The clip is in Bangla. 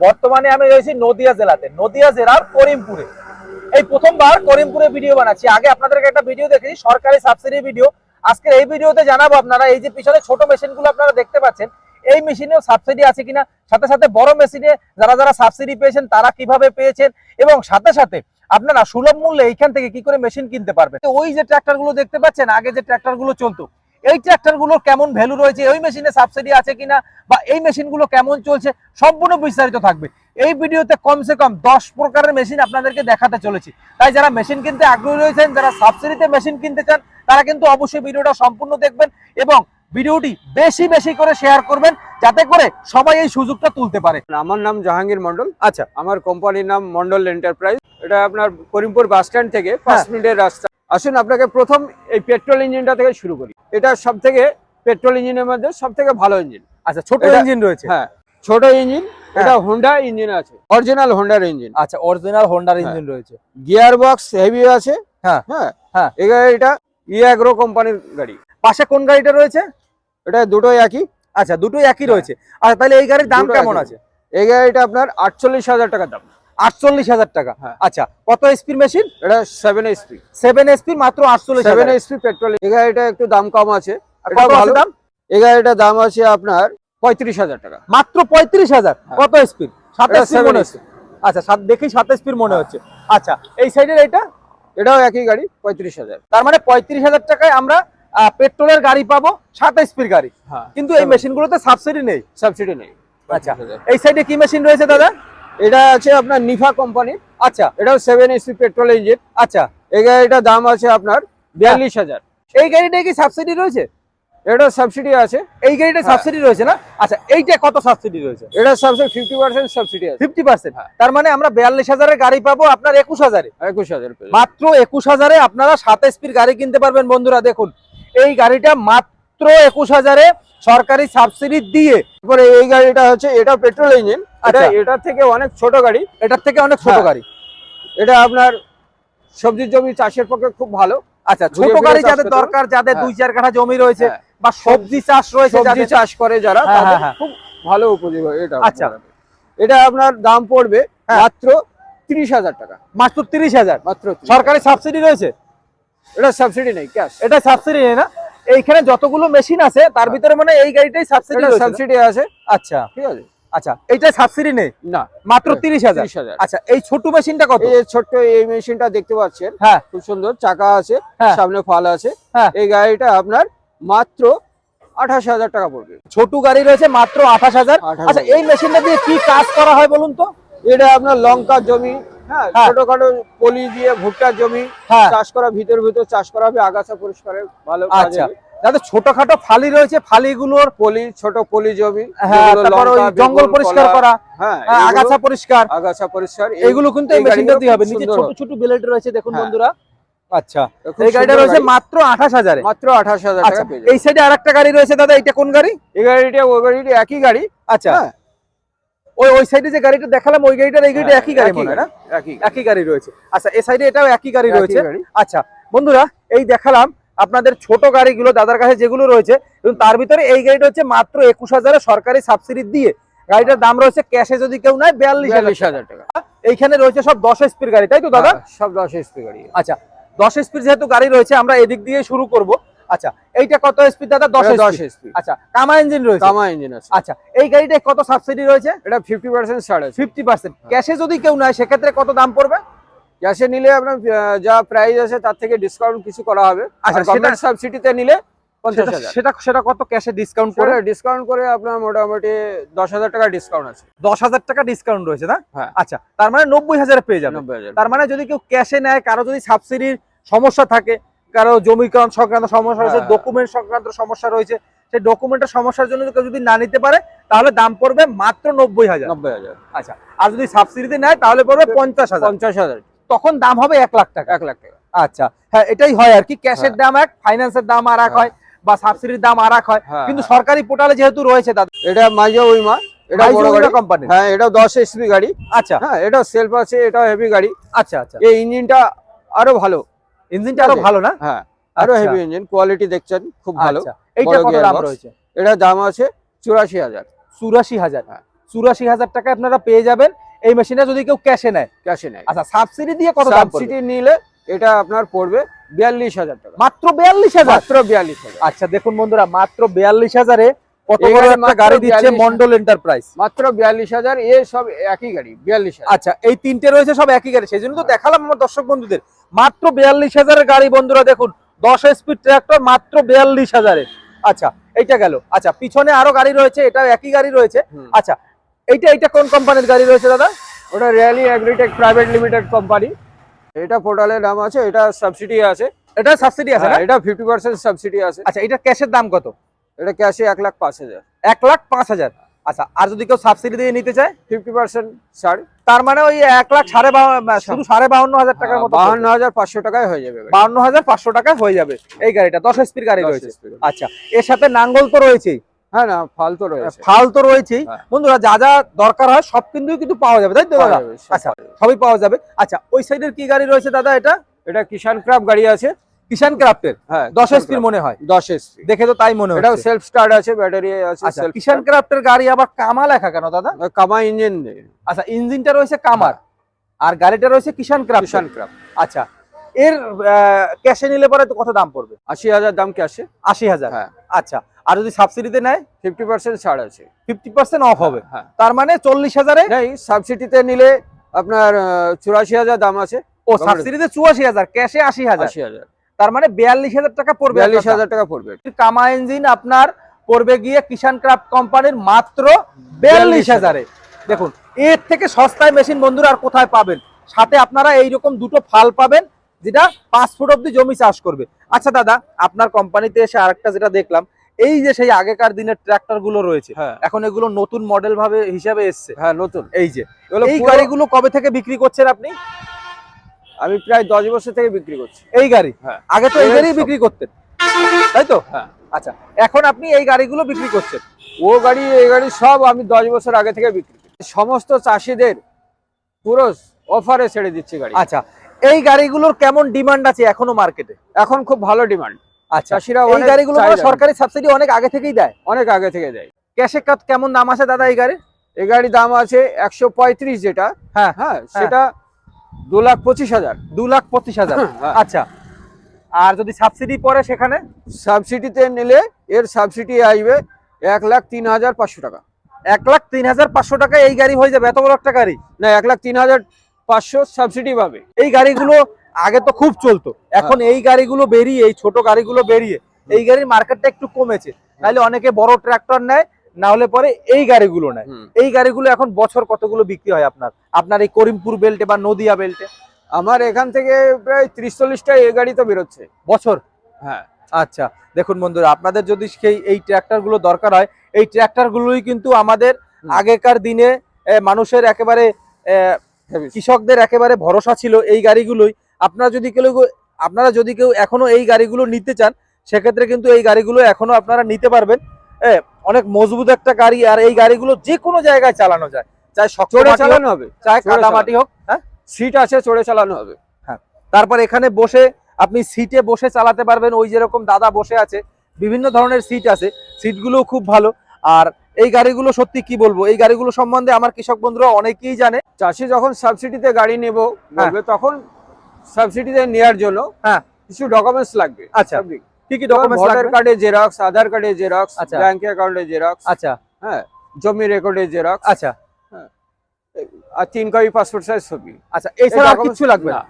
বর্তমানে আমি রয়েছি নদিয়া জেলাতে। নদিয়া জেলার করিমপুরে। এই প্রথমবার করিমপুরে ভিডিও বানাচ্ছি। আগে আপনাদেরকে একটা ভিডিও দেখেছি সরকারি সাবসিডি ভিডিও আজকের এই ভিডিওতে জানাব আপনারা, এই যে পিছনে ছোট মেশিনগুলো আপনারা দেখতে পাচ্ছেন, এই মেশিনেও সাবসিডি আছে কিনা, সাথে সাথে বড় মেশিনে যারা যারা সাবসিডি পেয়েছেন, তারা কীভাবে পেয়েছেন, এবং সাথে সাথে আপনারা সুলভ মূল্যে এইখান থেকে কি করে মেশিন কিনতে পারবেন। ওই যে ট্রাক্টরগুলো দেখতে পাচ্ছেন, আগে যে ট্রাক্টরগুলো চলতো এই ট্রাক্টরগুলোর কেমন ভ্যালু রয়েছে ওই মেশিনে সাবসিডি আছে কিনা বা এই মেশিনগুলো কেমন চলছে সম্পূর্ণ বিস্তারিত থাকবে। এই ভিডিওতে কমসে কম দশ প্রকারের মেশিন আপনাদেরকে দেখাতে চলেছি। তাই যারা মেশিন কিনতে আগ্রহী রয়েছেন যারা সাবসিডিতে মেশিন কিনতে চান তারা কিন্তু অবশ্যই ভিডিওটা সম্পূর্ণ দেখবেন এবং ভিডিওটি বেশি বেশি করে শেয়ার করবেন যাতে করে সবাই এই সুযোগটা তুলতে পারে। আমার নাম জাহাঙ্গীর মন্ডল আচ্ছা আমার কোম্পানির নাম মন্ডল এন্টারপ্রাইজ এটা আপনার করিমপুর বাস স্ট্যান্ড থেকে পাঁচ হ্যাঁ। মিনিটের রাস্তা। আসুন আপনাকে প্রথম এই পেট্রোল ইঞ্জিনটা থেকে শুরু করি। এটা সব থেকে পেট্রোল ইঞ্জিনের মধ্যে সব থেকে ভালো ইঞ্জিন। আচ্ছা ছোট ইঞ্জিন রয়েছে? হ্যাঁ ছোট ইঞ্জিন হ্যাঁ। এটা হোন্ডা ইঞ্জিন আছে অরিজিনাল হোন্ডার ইঞ্জিন। আচ্ছা অরিজিনাল হোন্ডার। ইঞ্জিন রয়েছে। গিয়ার বক্স হেভি আছে হ্যাঁ। হ্যাঁ। হ্যাঁ। গাড়িটা ইয়াগ্রো কোম্পানির গাড়ি। পাশে কোন গাড়িটা রয়েছে? এটা দুটোই একই। আচ্ছা দুটোই একই হ্যাঁ। রয়েছে। আর তাহলে এই গাড়ির দাম কেমন আছে? এই গাড়িটা আপনার আটচল্লিশ হাজার টাকা দাম। আটচল্লিশ হাজার টাকা। হ্যাঁ। আচ্ছা কত এসপির মেশিন এটা সেভেন এইচপি সেভেন এসপির মাত্র আটচল্লিশ সেভেন এইচপি পেট্রোল এই গাড়িটা একটু দাম কম আছে। ভালো। দাম? এই গাড়িটার দাম আছে আপনার পঁয়ত্রিশ হাজার টাকা। মাত্র পঁয়ত্রিশ হাজার। হ্যাঁ। কত এসপির সাত এটা এসপির 7 মনে হচ্ছে। আচ্ছা সাত দেখি সাত এসপির মনে হ্যাঁ। হচ্ছে। আচ্ছা এই সাইডের এটা এটাও একই গাড়ি পঁয়ত্রিশ হাজার। তার মানে পঁয়ত্রিশ হাজার টাকায় আমরা পেট্রোলের গাড়ি পাবো সাত এসপির গাড়ি। কিন্তু এই মেশিনগুলোতে সাবসিডি নেই। সাবসিডি নেই। আচ্ছা এই সাইডে কি মেশিন রয়েছে দাদা? এটা আছে আপনার নিফা কোম্পানি। আচ্ছা এটাও সেভেন এইচপি পেট্রোল ইঞ্জিন আচ্ছা এই গাড়িটার দাম আছে আপনার বিয়াল্লিশ হাজার। এই গাড়িটায় কি সাবসিডি রয়েছে? এটা সাবসিডি আছে। এই গাড়িটা হ্যাঁ। সাবসিডি রয়েছে না? আচ্ছা এইটা কত সাবসিডি রয়েছে? এটা সাবসিডি ফিফটি পার্সেন্ট সাবসিডি আছে। ফিফটি পার্সেন্ট হ্যাঁ। তার মানে আমরা বিয়াল্লিশ হাজারের গাড়ি পাবো আপনার একুশ হাজারে। একুশ হাজার মাত্র একুশ হাজারে আপনারা সাত এসপির গাড়ি কিনতে পারবেন বন্ধুরা দেখুন। এই গাড়িটা মাত্র একুশ হাজারে সরকারি সাবসিডি দিয়ে। এই গাড়িটা হচ্ছে এটা পেট্রোল ইঞ্জিন এটা আচ্ছা। থেকে অনেক ছোট গাড়ি। এটার থেকে অনেক ছোট হ্যাঁ। গাড়ি। এটা আপনার সবজির জমি চাষের পক্ষে খুব ভালো। আচ্ছা ছোট গাড়ি যাদের দরকার যাদের হ্যাঁ। দুই চার কাঠা জমি রয়েছে হ্যাঁ। বা সবজি চাষ রয়েছে সবজি চাষ করে যারা খুব ভালো উপযোগী এটা আচ্ছা। এটা আপনার দাম পড়বে। মাত্র তিরিশ হাজার টাকা। মাত্র তিরিশ হাজার। মাত্র সরকারি সাবসিডি রয়েছে? এটা সাবসিডি নেই ক্যাশ। এটা সাবসিডি নেই না? এইখানে যতগুলো মেশিন আছে তার ভিতরে মানে এই গাড়িটাই সাবসিডি এটা? সাবসিডি আছে। আচ্ছা। ঠিক আছে। আচ্ছা এইটা সাবসিডি নেই? না। মাত্র তিরিশ হাজার? আচ্ছা এই ছোট মেশিনটা কত? এই ছোট্ট এই মেশিনটা দেখতে পাচ্ছেন? হ্যাঁ। খুব সুন্দর চাকা আছে হ্যাঁ। সামনে ফাল আছে। হ্যাঁ। এই গাড়িটা আপনার মাত্র আঠাশ হাজার টাকা পড়বে। ছোট গাড়ি রয়েছে মাত্র আঠাশ হাজার? আচ্ছা এই মেশিনটা দিয়ে কি কাজ করা হয় বলুন তো? এটা আপনার লঙ্কা জমি হ্যাঁ হ্যাঁ। ছোটখাটো পলি দিয়ে ভুট্টার জমি চাষ করা ভিতর ভিতর চাষ করা হবে আগাছা পরিষ্কারের ভালো আচ্ছা। যাদের ছোটখাটো ফালি রয়েছে ফালিগুলোর পলি ছোট পলি জমি হ্যাঁ তারপর ওই জঙ্গল পরিষ্কার করা হ্যাঁ হ্যাঁ, আগাছা পরিষ্কার। আগাছা পরিষ্কার এগুলো কিন্তু এই এই মেশিনটা দিয়ে হবে। নিচে ছোট ছোট ব্লেড রয়েছে দেখুন হ্যাঁ। বন্ধুরা। আচ্ছা এই গাড়িটা রয়েছে মাত্র আঠাশ হাজারে। মাত্র আঠাশ হাজার আচ্ছা টাকা এই সাইডে আরেকটা গাড়ি রয়েছে দাদা এটা কোন গাড়ি? এই গাড়িটা ওই গাড়িটা একই গাড়ি। আচ্ছা। হ্যাঁ। ওই ওই সাইডে যে গাড়িটা দেখালাম ওই গাড়িটার এই গাড়িটা একই গাড়ি মনে হয় না? একই একই গাড়ি রয়েছে। আচ্ছা এই সাইডে এটাও একই গাড়ি রয়েছে। আচ্ছা বন্ধুরা এই দেখালাম আপনাদের ছোট গাড়িগুলো দাদার কাছে যেগুলো রয়েছে এবং তার ভিতরে এই গাড়িটা হচ্ছে মাত্র একুশ হাজারে সরকারি সাবসিডি দিয়ে। গাড়িটার দাম রয়েছে ক্যাশে যদি কেউ নেয় বিয়াল্লিশ হাজার টাকা। এইখানে রয়েছে সব দশ এসপির গাড়ি তাই তো দাদা? হ্যাঁ, সব দশ এসপি গাড়ি। আচ্ছা দশ এসপির যেহেতু গাড়ি রয়েছে আমরা এদিক দিয়ে শুরু করব। আচ্ছা এইটা কত স্পিড দাদা? দশ দশ এসপি আচ্ছা কামা ইঞ্জিন রয়েছে? কামা ইঞ্জিন আছে। আচ্ছা এই গাড়িটায় কত সাবসিডি রয়েছে? এটা ফিফটি পার্সেন্ট ছাড় আছে। ফিফটি পার্সেন্ট ক্যাশে যদি কেউ নেয় সেক্ষেত্রে কত দাম পড়বে? ক্যাশে নিলে আপনার যা প্রাইস আছে তার থেকে ডিসকাউন্ট কিছু করা হবে। আচ্ছা, গভর্নমেন্ট সাবসিডিতে নিলে পঞ্চাশ সেটা- হাজার। সেটা সেটা কত ক্যাশে ডিসকাউন্ট করে? ডিসকাউন্ট করে আপনার মোটামুটি দশ হাজার টাকা ডিসকাউন্ট আছে। দশ হাজার টাকা ডিসকাউন্ট রয়েছে না? হ্যাঁ। আচ্ছা তার মানে নব্বই হাজারে পেয়ে যাবে। তার মানে যদি কেউ ক্যাশে নেয় কারও যদি সাবসিডির সমস্যা থাকে কারও জমিকরণ সংক্রান্ত সমস্যা রয়েছে হ্যাঁ। ডকুমেন্ট সংক্রান্ত সমস্যা রয়েছে সেই ডকুমেন্টের সমস্যার জন্য কেউ যদি না নিতে পারে তাহলে দাম পড়বে মাত্র নব্বই হাজার। নব্বই হাজার। আচ্ছা আর যদি সাবসিডিতে নেয় তাহলে পড়বে পঞ্চাশ হাজার। পঞ্চাশ হাজার। তখন দাম হবে এক লাখ টাকা। এক লাখ টাকা। আচ্ছা হ্যাঁ এটাই হয় আর কি। ক্যাশের হ্যাঁ। দাম এক ফাইন্যান্সের দাম আর এক হ্যাঁ। হয়। বা সাবসিডির দাম আর এক হয়। হ্যাঁ, কিন্তু। সরকারি পোর্টালে যেহেতু রয়েছে দাদা এটা মাজা উইমা এটা বড় গাড়ি। কোম্পানি হ্যাঁ এটা দশ এসপি গাড়ি। আচ্ছা। হ্যাঁ এটা সেলফ আছে এটা হেভি গাড়ি। আচ্ছা আচ্ছা। এই ইঞ্জিনটা আরও ভালো। ইঞ্জিনটা আরও ভালো না? হ্যাঁ আরও আচ্ছা। হেভি ইঞ্জিন কোয়ালিটি দেখছেন খুব ভালো। আচ্ছা। এইটা কত দাম রয়েছে? এটা দাম আছে চুরাশি হাজার। চুরাশি হাজার। চুরাশি হাজার টাকা আপনারা পেয়ে যাবেন এই মেশিনটা যদি কেউ ক্যাশে নেয়? ক্যাশে নেয়। আচ্ছা সাবসিডি দিয়ে কত সাবসিডি নিলে এটা আপনার পড়বে বিয়াল্লিশ হাজার টাকা। মাত্র বিয়াল্লিশ হাজার? মাত্র বিয়াল্লিশ হাজার। আচ্ছা দেখুন বন্ধুরা মাত্র বিয়াল্লিশ হাজারে কত বড় একটা মাত্র গাড়ি দিচ্ছে মন্ডল এন্টারপ্রাইজ মাত্র বিয়াল্লিশ হাজার এ সব একই গাড়ি বিয়াল্লিশ আচ্ছা এই তিনটে রয়েছে সব একই গাড়ি। সেই জন্য তো দেখালাম আমার দর্শক বন্ধুদের। মাত্র বিয়াল্লিশ হাজারের গাড়ি বন্ধুরা দেখুন দশ স্পিড ট্রাক্টর মাত্র বিয়াল্লিশ হাজারে আচ্ছা এইটা গেল। আচ্ছা পিছনে আরও গাড়ি রয়েছে এটা একই গাড়ি রয়েছে। আচ্ছা এইটা এইটা কোন কোম্পানির গাড়ি রয়েছে দাদা? ওটা really agritech private limited company এটা পোর্টালের নাম আছে এটা সাবসিডি আছে। এটা সাবসিডি আছে না? হ্যাঁ, এটা ফিফটি পার্সেন্ট সাবসিডি আছে। আচ্ছা এটা ক্যাশের দাম কত? এটা ক্যাশে এক লাখ পাঁচ হাজার। এক লাখ পাঁচ হাজার। আচ্ছা আর যদি কেউ সাবসিডি দিয়ে নিতে চায়? ফিফটি পার্সেন্ট ছাড়। তার মানে ওই এক লাখ সাড়ে শুধু সাড়ে বাউন্ন হাজার টাকার মতো বাহান্ন হাজার পাঁচশো টাকায় হয়ে যাবে। গাড়ি। বাউন্ন হাজার পাঁচশো টাকায় হয়ে যাবে। এই গাড়িটা দশ স্পিড গাড়ি রয়েছে। আচ্ছা এর সাথে নাঙ্গল তো রয়েছেই। হ্যাঁ না ফালতু রয়েছে। ফাল তো রয়েছেই। হ্যাঁ। বন্ধুরা যা যা দরকার হয় সব কিন্তু কিন্তু পাওয়া যাবে তাই তো দাদা? আচ্ছা সবই পাওয়া যাবে। আচ্ছা ওই সাইডের কি গাড়ি রয়েছে দাদা এটা? এটা কিষান ক্রাফট গাড়ি আছে। কিষান ক্রাফটের হ্যাঁ দশ craft। মনে হয়। দশ এসপি দেখে তো তাই মনে এটাও হচ্ছে। সেলফ স্টার্ট আছে ব্যাটারি আছে আচ্ছা কিষান ক্রাফটের গাড়ি আবার কামা লেখা কেন দাদা? কামা ইঞ্জিন আচ্ছা ইঞ্জিনটা রয়েছে কামার। আর গাড়িটা রয়েছে কিষান ক্রাফট কিষান ক্রাফট আচ্ছা এর ক্যাশে নিলে পরে তো কত দাম পড়বে? আশি হাজার দাম ক্যাশে আশি হাজার। হ্যাঁ। আচ্ছা আর যদি সাবসিডিতে নেয় ফিফটি পার্সেন্ট ছাড় আছে। ফিফটি পার্সেন্ট অফ হবে। হ্যাঁ। তার মানে চল্লিশ হাজারে নেই সাবসিডিতে নিলে আপনার চুরাশি হাজার দাম আছে। ও সাবসিডিতে চুয়াশি হাজার ক্যাশে আশি হাজার। আশি হাজার। তার মানে বিয়াল্লিশ হাজার টাকা পড়বে বিয়াল্লিশ হাজার টাকা পড়বে। কামা ইঞ্জিন আপনার পড়বে গিয়ে কিষান ক্রাফট কোম্পানির মাত্র বিয়াল্লিশ হাজারে। দেখুন এর থেকে সস্তায় মেশিন বন্ধুরা আর কোথায় পাবেন? সাথে আপনারা এইরকম দুটো ফাল পাবেন যেটা পাঁচ ফুট অব্দি জমি চাষ করবে। আচ্ছা দাদা আপনার কোম্পানিতে এসে আরেকটা যেটা দেখলাম এই যে সেই আগেকার দিনের ট্রাক্টরগুলো রয়েছে হ্যাঁ। এখন এগুলো নতুন মডেল ভাবে হিসাবে এসছে। হ্যাঁ নতুন। এই যে এই গাড়িগুলো কবে থেকে বিক্রি করছেন আপনি? আমি প্রায় দশ বছর থেকে বিক্রি করছি। এই গাড়ি? হ্যাঁ। আগে তো এই এই গাড়ি বিক্রি করতেন। তাই তো? হ্যাঁ। আচ্ছা এখন আপনি এই গাড়িগুলো বিক্রি করছেন। ও গাড়ি এই গাড়ি সব আমি দশ বছর আগে থেকে বিক্রি করি। সমস্ত চাষিদের পুরো অফারে ছেড়ে দিচ্ছি গাড়ি। আচ্ছা এই গাড়িগুলোর কেমন ডিমান্ড আছে এখনও মার্কেটে এখন খুব ভালো ডিমান্ড আচ্ছা এই গাড়িগুলো সরকারি সাবসিডি অনেক আগে থেকেই দেয়। অনেক আগে থেকে দেয়। ক্যাশে কাট কেমন দাম আছে দাদা এই গাড়ি এই গাড়ির দাম আছে একশো পঁয়ত্রিশ যেটা। হ্যাঁ। হ্যাঁ সেটা দু লাখ পঁচিশ হাজার। দু লাখ পঁচিশ হাজার। হ্যাঁ। আচ্ছা। আর যদি সাবসিডি পড়ে সেখানে? সাবসিডিতে নিলে এর সাবসিডি আসবে এক লাখ তিন হাজার পাঁচশো টাকা। এক লাখ তিন হাজার পাঁচশো টাকা এই গাড়ি হয়ে যাবে? এত বড় একটা গাড়ি? না এক লাখ তিন হাজার পাঁচশো সাবসিডি পাবে। এই গাড়িগুলো আগে তো খুব চলতো। এখন এই গাড়িগুলো বেরিয়ে এই ছোট গাড়িগুলো বেরিয়ে এই গাড়ির মার্কেটটা একটু কমেছে। তাহলে অনেকে বড় ট্রাক্টর নেয় না হলে পরে এই গাড়িগুলো নেয়। এই গাড়িগুলো এখন বছর কতগুলো বিক্রি হয় আপনার? আপনার এই করিমপুর বেল্টে বা নদিয়া বেল্টে আমার এখান থেকে প্রায় ত্রিশ চল্লিশটা এই গাড়ি তো বেরোচ্ছে। বছর? হ্যাঁ। আচ্ছা দেখুন বন্ধুরা আপনাদের যদি সেই এই ট্র্যাক্টরগুলো দরকার হয় এই ট্র্যাক্টর গুলোই কিন্তু আমাদের আগেকার দিনে মানুষের একেবারে কৃষকদের একেবারে ভরসা ছিল এই গাড়িগুলোই। আপনারা যদি কেউ আপনারা যদি কেউ এখনও এই গাড়িগুলো নিতে চান সেক্ষেত্রে কিন্তু এই গাড়িগুলো এখনও আপনারা নিতে পারবেন। অনেক মজবুত একটা গাড়ি আর এই গাড়িগুলো যে কোনো জায়গায় চালানো যায়। চাই শক্ত চালানো হবে চাই চড়ে কাদা চালানো। মাটি হোক হ্যাঁ? সিট আছে চড়ে চালানো হবে। হ্যাঁ। তারপর এখানে বসে আপনি সিটে বসে চালাতে পারবেন ওই যেরকম দাদা বসে আছে বিভিন্ন ধরনের সিট আছে সিটগুলো খুব ভালো। আর এই গাড়িগুলো সত্যি কি বলব এই গাড়িগুলো সম্বন্ধে আমার কৃষক বন্ধুরা অনেকেই জানে। চাষি যখন সাবসিডিতে গাড়ি নেব বলবে তখন সাবসিডিতে নেওয়ার জন্য হ্যাঁ। কিছু ডকুমেন্টস লাগবে আচ্ছা। কি কি ডকুমেন্টস ভোটার কার্ডের কার্ডে জেরক্স আধার কার্ডে জেরক্স। ব্যাংক অ্যাকাউন্টে জেরক্স আচ্ছা হ্যাঁ জমি রেকর্ডে জেরক্স আচ্ছা আর তিন কপি পাসপোর্ট সাইজ ছবি আচ্ছা এই ছাড়া আর documents- কিছু লাগবে না।